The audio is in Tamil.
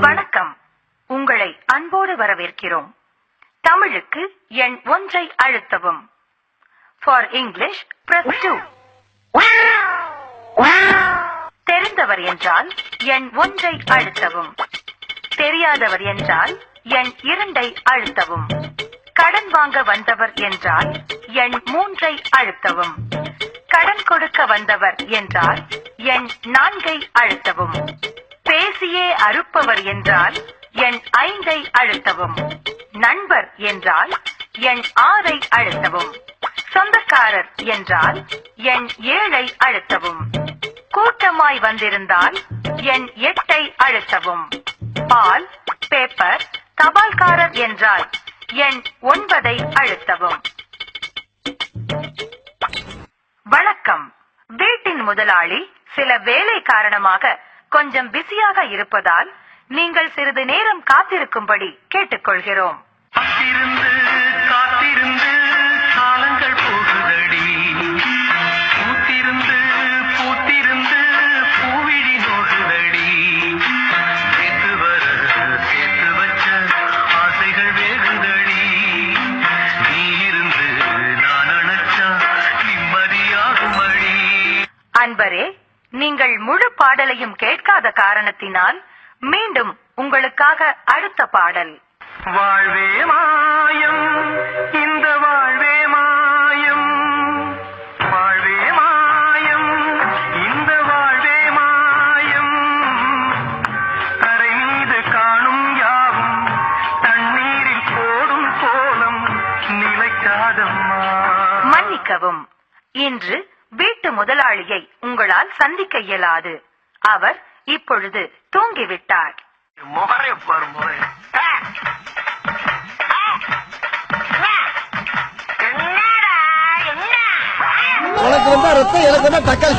வணக்கம். உங்களை அன்போடு வரவேற்கிறோம். தமிழுக்கு எண் ஒன்றை அழுத்தவும். ஃபார் இங்கிலீஷ் பிரஸ் டூ தெரிந்தவர் என்றால் எண் ஒன்றை அழுத்தவும். தெரியாதவர் என்றால் எண் இரண்டை அழுத்தவும். கடன் வாங்க வந்தவர் என்றால் எண் மூன்றை அழுத்தவும். கடன் கொடுக்க வந்தவர் என்றால் எண் நான்கை அழுத்தவும். பேசியே அறுப்பவர் என்றால் எண் ஐந்தை அழுத்தவும். நண்பர் என்றால் எண் ஆறை அழுத்தவும். சொந்தக்காரர் என்றால் எண் ஏழை அழுத்தவும். கூட்டமாய் வந்திருந்தால் எண் எட்டை அழுத்தவும். பால் பேப்பர் தபால்காரர் என்றால் எண் ஒன்பதை அழுத்தவும். வணக்கம். வீட்டின் முதலாளி சில வேலை காரணமாக கொஞ்சம் பிஸியாக இருப்பதால் நீங்கள் சிறிது நேரம் காத்திருக்கும்படி கேட்டுக்கொள்கிறோம். அன்பரே நீங்கள் முழு பாடலையும் கேட்காத காரணத்தினால் மீண்டும் உங்களுக்காக அடுத்த பாடல். வாழ்வே மாயம் இந்த வாழ்வே மாயம். வாழ்வே மாயம் இந்த வாழ்வே மாயம். கரை மீது காணும் யாவும் தண்ணீரில் போடும் கோலம் நிலைக்காதம்மா. மன்னிக்கவும் இன்று வீட்டு முதலாளியை உங்களால் சந்திக்க இயலாது. அவர் இப்பொழுது தூங்கிவிட்டார். முகரை பாரு முறை உனக்கு வந்தா ரத்தம் எனக்கு வந்தா தக்காளி